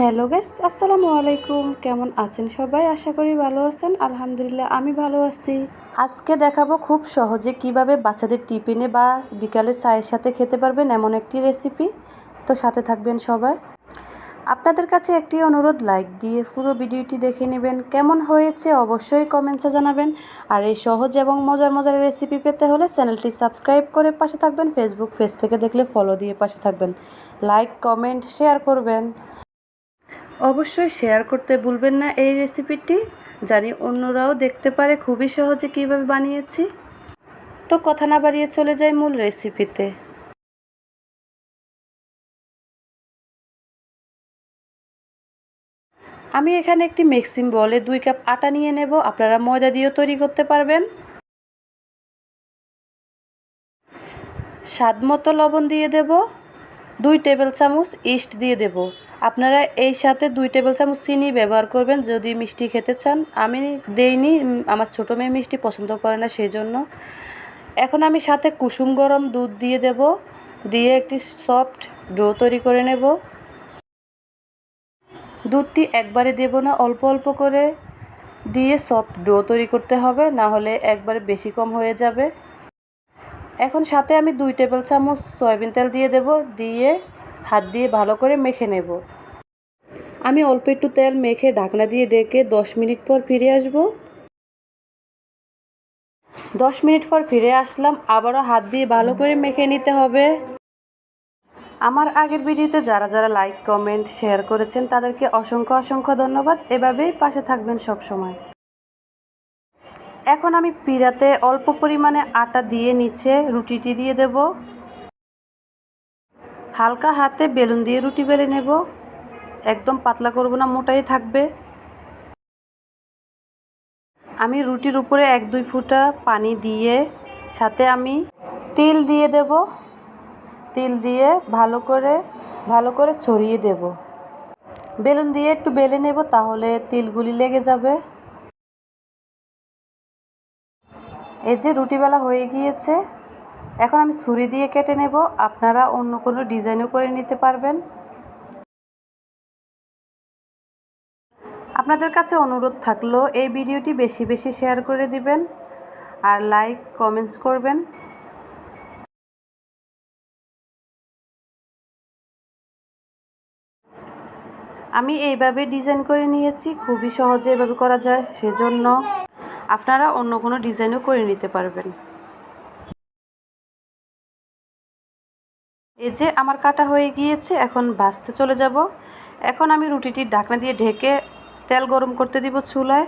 Hello guess আসসালামু আলাইকুম। কেমন আছেন সবাই? আশা করি ভালো আছেন। আলহামদুলিল্লাহ, আমি ভালো আছি। আজকে দেখাবো খুব সহজে কীভাবে বাচ্চাদের টিফিনে বা বিকালে চায়ের সাথে খেতে পারবেন এমন একটি রেসিপি তো সাথে থাকবেন সবাই। আপনাদের কাছে একটি অনুরোধ লাইক দিয়ে পুরো ভিডিওটি দেখে নেবেন। কেমন হয়েছে অবশ্যই কমেন্টসে জানাবেন। আর এই সহজ এবং মজার মজার রেসিপি পেতে হলে চ্যানেলটি সাবস্ক্রাইব করে পাশে থাকবেন। ফেসবুক পেজ থেকে দেখলে ফলো দিয়ে পাশে থাকবেন। লাইক কমেন্ট শেয়ার করবেন। অবশ্যই শেয়ার করতে ভুলবেন না এই রেসিপিটি জানি অন্যরাও দেখতে পারে, খুবই সহজে কীভাবে বানিয়েছি। তো কথা না বাড়িয়ে চলে যাই মূল রেসিপিতে আমি এখানে একটি মিক্সিং বলে দুই কাপ আটা নিয়ে নেব, আপনারা ময়দা দিয়েও তৈরি করতে পারবেন। স্বাদ মতো লবণ দিয়ে দেব, দুই টেবিল চামচ ইস্ট দিয়ে দেব। আপনারা এই সাথে দুই টেবিল চামচ চিনি ব্যবহার করবেন যদি মিষ্টি খেতে চান। আমি দেইনি আমার ছোটো মেয়ে মিষ্টি পছন্দ করে না সেই জন্য এখন আমি সাথে কুসুম গরম দুধ দিয়ে দেব, দিয়ে একটি সফট ডো তৈরি করে নেব। দুধটি একবারে দেব না, অল্প অল্প করে দিয়ে সফট ডো তৈরি করতে হবে, না হলে একবারে বেশি কম হয়ে যাবে। এখন সাথে আমি দুই টেবিল চামচ সয়াবিন তেল দিয়ে দেব, দিয়ে হাত দিয়ে ভালো করে মেখে নেব। আমি অল্প একটু তেল মেখে ঢাকনা দিয়ে ডেকে দশ মিনিট পর ফিরে আসব। দশ মিনিট পর ফিরে আসলাম, আবারও হাত দিয়ে ভালো করে মেখে নিতে হবে। আমার আগের ভিডিওতে যারা যারা লাইক, কমেন্ট, শেয়ার করেছেন, তাদেরকে অসংখ্য অসংখ্য ধন্যবাদ। এভাবেই পাশে থাকবেন সব সময়। এখন আমি পিড়াতে অল্প পরিমাণে আটা দিয়ে নিচে রুটিটি দিয়ে দেব। হালকা হাতে বেলুন দিয়ে রুটি বেলে নেব। একদম পাতলা করব না, মোটাই থাকবে। আমি রুটির উপরে এক, দুই ফুটা পানি দিয়ে সাথে আমি তিল দিয়ে দেব। তিল দিয়ে ভালো করে ভালো করে ছড়িয়ে দেব। বেলুন দিয়ে একটু বেলে নেব, তাহলে তিলগুলি লেগে যাবে। এই যে রুটিবেলা হয়ে গিয়েছে, এখন আমি ছুরি দিয়ে কেটে নেব। আপনারা অন্য কোনো ডিজাইনও করে নিতে পারবেন। আপনাদের কাছে অনুরোধ থাকল, এই ভিডিওটি বেশি বেশি শেয়ার করে দিবেন আর লাইক, কমেন্টস করবেন। আমি এইভাবে ডিজাইন করে নিয়েছি, খুবই সহজে এভাবে করা যায়, সেজন্য আপনারা অন্য কোনো ডিজাইনও করে নিতে পারবেন। এই যে আমার কাটা হয়ে গিয়েছে, এখন ভাজতে চলে যাব। এখন আমি রুটিটির ঢাকনা দিয়ে ঢেকে তেল গরম করতে দিব চুলায়।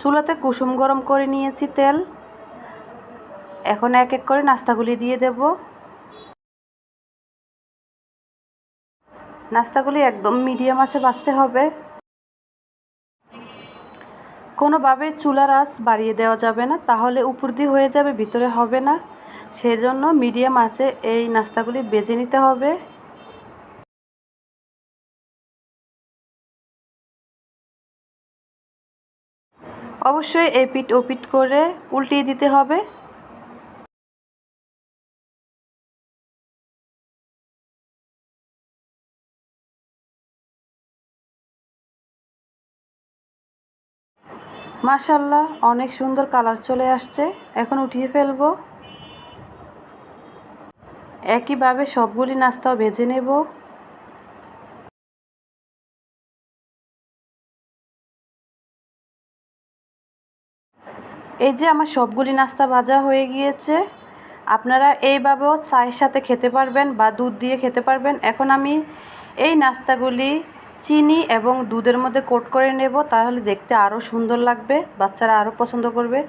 চুলাতে কুসুম গরম করে নিয়েছি তেল। এখন এক এক করে নাস্তাগুলি দিয়ে দেব। নাস্তাগুলি একদম মিডিয়াম আছে, বাঁচতে হবে। কোনোভাবে চুলার আঁচ বাড়িয়ে দেওয়া যাবে না, তাহলে উপর দিয়ে হয়ে যাবে, ভিতরে হবে না। সেজন্য মিডিয়াম আছে, এই নাস্তাগুলি বেজে নিতে হবে। অবশ্যই এপিট ওপিট করে উল্টিয়ে দিতে হবে। মাশাল্লাহ, অনেক সুন্দর কালার চলে আসছে। এখন উঠিয়ে ফেলব। একইভাবে সবগুলি নাস্তাও ভেজে নেব। এই যে আমার সবগুলি নাস্তা ভাজা হয়ে গিয়েছে, আপনারা এইভাবেও চায়ের সাথে খেতে পারবেন বা দুধ দিয়ে খেতে পারবেন। এখন আমি এই নাস্তাগুলি চিনি এবং দুধের মধ্যে কোট করে নেব, তাহলে দেখতে আরও সুন্দর লাগবে, বাচ্চারা আরও পছন্দ করবে।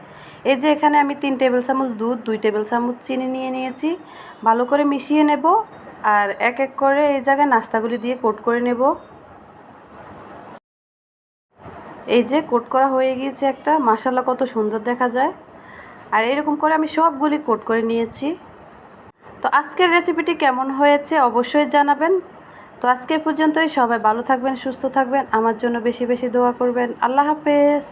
এই যে এখানে আমি তিন টেবিল চামচ দুধ, দুই টেবিল চামচ চিনি নিয়ে নিয়েছি। ভালো করে মিশিয়ে নেব আর এক এক করে এই জায়গায় নাস্তাগুলি দিয়ে কোট করে নেব। এই যে কোট করা হয়ে গিয়েছে একটা মাসাল্লা কত সুন্দর দেখা যায়। আর এরকম করে আমি সবগুলি কোট করে নিয়েছি। তো আজকের রেসিপিটি কেমন হয়েছে অবশ্যই জানাবেন। তো আজকে পর্যন্তই সবাই ভালো থাকবেন, সুস্থ থাকবেন, আমার জন্য বেশি বেশি দোয়া করবেন। আল্লাহ হাফেজ।